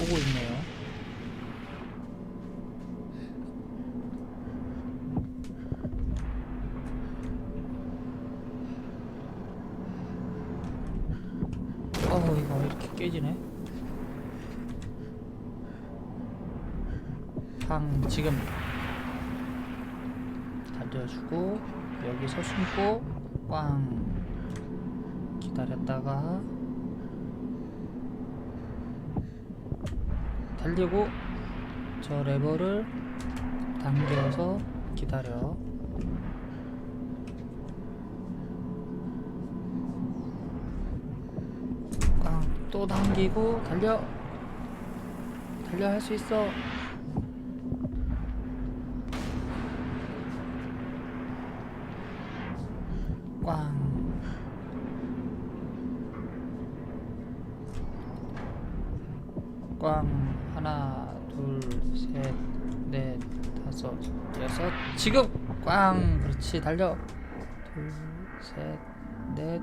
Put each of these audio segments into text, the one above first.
오고 있네요. 어우 이거 왜 이렇게 깨지네? 방 지금 달려주고 여기서 숨고 꽝 기다렸다가 달리고 저 레버를 당겨서 기다려. 꽝또 당기고 달려. 달려 할 수 있어. 꽝. 꽝 셋 넷 다섯 여섯. 지금 꽝! 그렇지 달려. 둘 셋 넷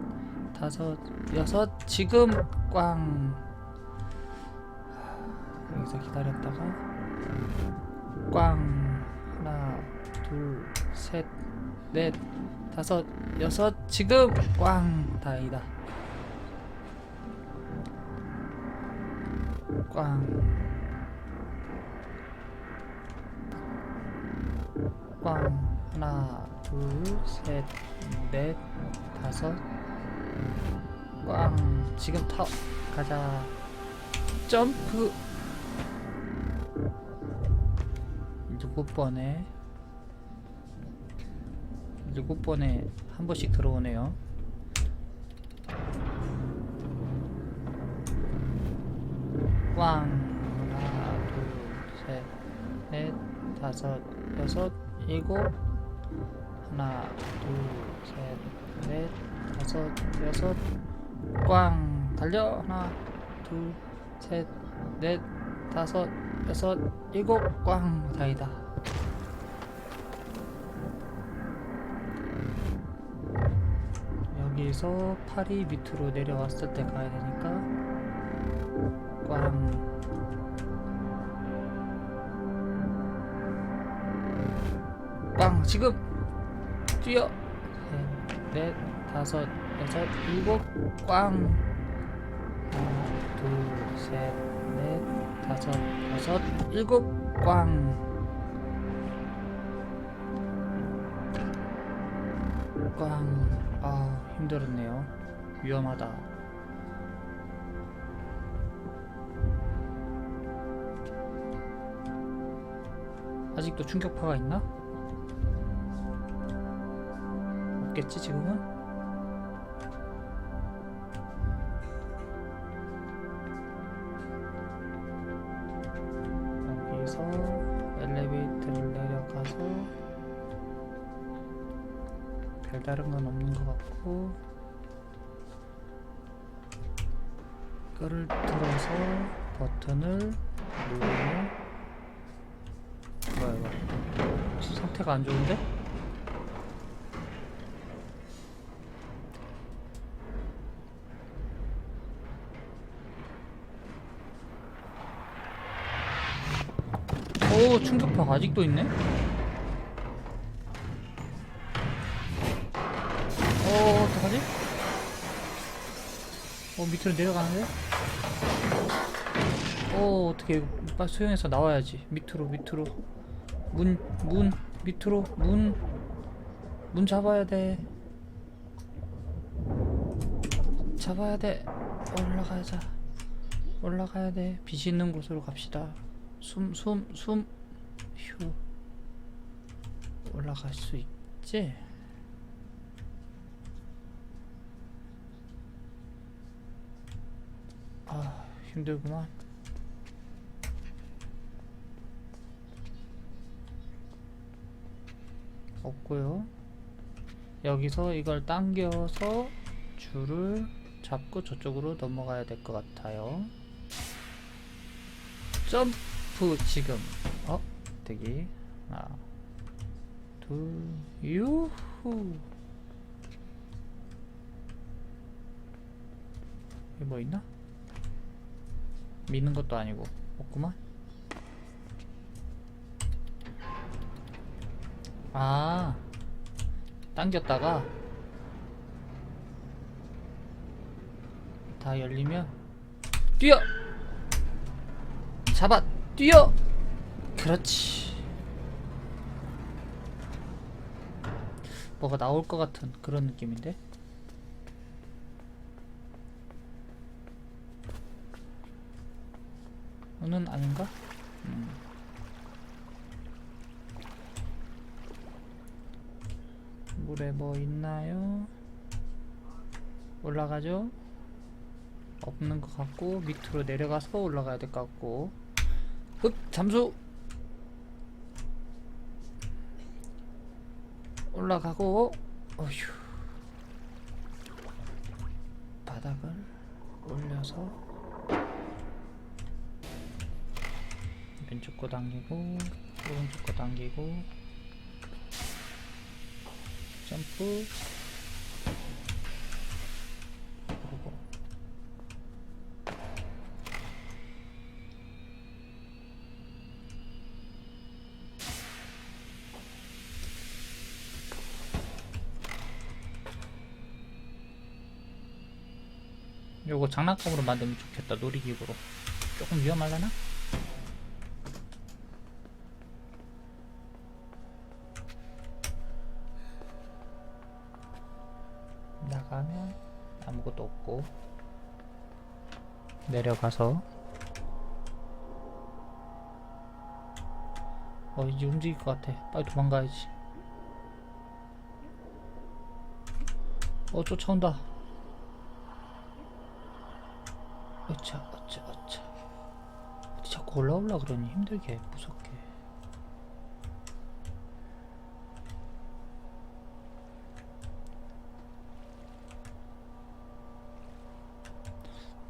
다섯 여섯. 지금 꽝! 하, 여기서 기다렸다가 꽝! 하나 둘 셋 넷 다섯 여섯. 지금 꽝! 다행이다. 꽝. 꽝. 하나, 둘, 셋, 넷, 다섯. 꽝. 지금 타. 가자. 점프. 일곱 번에. 일곱 번에 한 번씩 들어오네요. 꽝 하나 둘셋넷 다섯 여섯 일곱 하나 둘 셋 넷 다섯 여섯 꽝! 달려! 하나 둘 셋 넷 다섯 여섯 일곱 꽝! 다이다. 여기서 팔이 밑으로 내려왔을 때 가야 되니까 꽝 지금 뛰어 셋, 넷 다섯 여섯 일곱 꽝 하나 둘셋넷 다섯 여섯 일곱 꽝 꽝. 아, 힘들었네요. 위험하다. 아직도 충격파가 있나? 없겠지 지금은? 여기서 엘리베이터를 내려가서 별다른 건 없는 것 같고 이거를 들어서 버튼을 누르면 뭐야 이거 상태가 안 좋은데? 오 충격파 아직도 있네? 어 어떡하지? 어 밑으로 내려가는데? 어 어떻게 빨리 수영해서 나와야지. 밑으로 밑으로. 문 문 밑으로 문. 문 잡아야 돼. 잡아야 돼. 올라가자. 올라가야 돼. 빛이 있는 곳으로 갑시다 숨 숨 숨. 휴. 올라갈 수 있지? 아 힘들구만. 없고요. 여기서 이걸 당겨서 줄을 잡고 저쪽으로 넘어가야 될 것 같아요. 점프 지금. 어? 대기 하나 둘 유후. 여기 뭐 있나? 미는 것도 아니고. 없구만. 아 당겼다가 다 열리면 뛰어! 잡아 뛰어 그렇지 뭐가 나올 것 같은 그런 느낌인데 는 아닌가? 음. 물에 뭐 있나요? 올라가죠? 없는 것 같고 밑으로 내려가서 올라가야 될 것 같고 흡 잠수. 올라가고 어휴. 바닥을 올려서. 왼쪽 거 당기고 오른쪽 거 당기고. 점프 그리고 요거 장난감으로 만들면 좋겠다 놀이기구로. 조금 위험하려나? 나가면 아무것도 없고 내려가서. 어 이제 움직일 것 같아. 빨리 도망가야지. 어 쫓아온다 어차 어차 어차. 어디 자꾸 올라올라 그러니 힘들게 무섭게.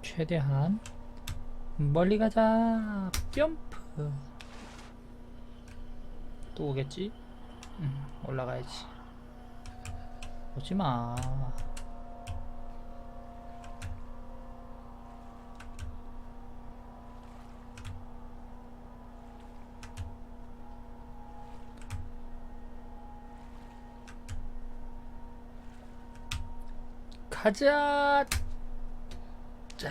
최대한 멀리 가자. 점프. 또 오겠지? 응 올라가야지. 오지마 가자. 자.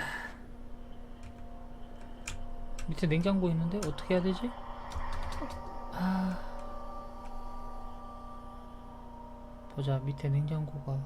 밑에 냉장고 있는데 어떻게 해야 되지? 아. 보자 밑에 냉장고가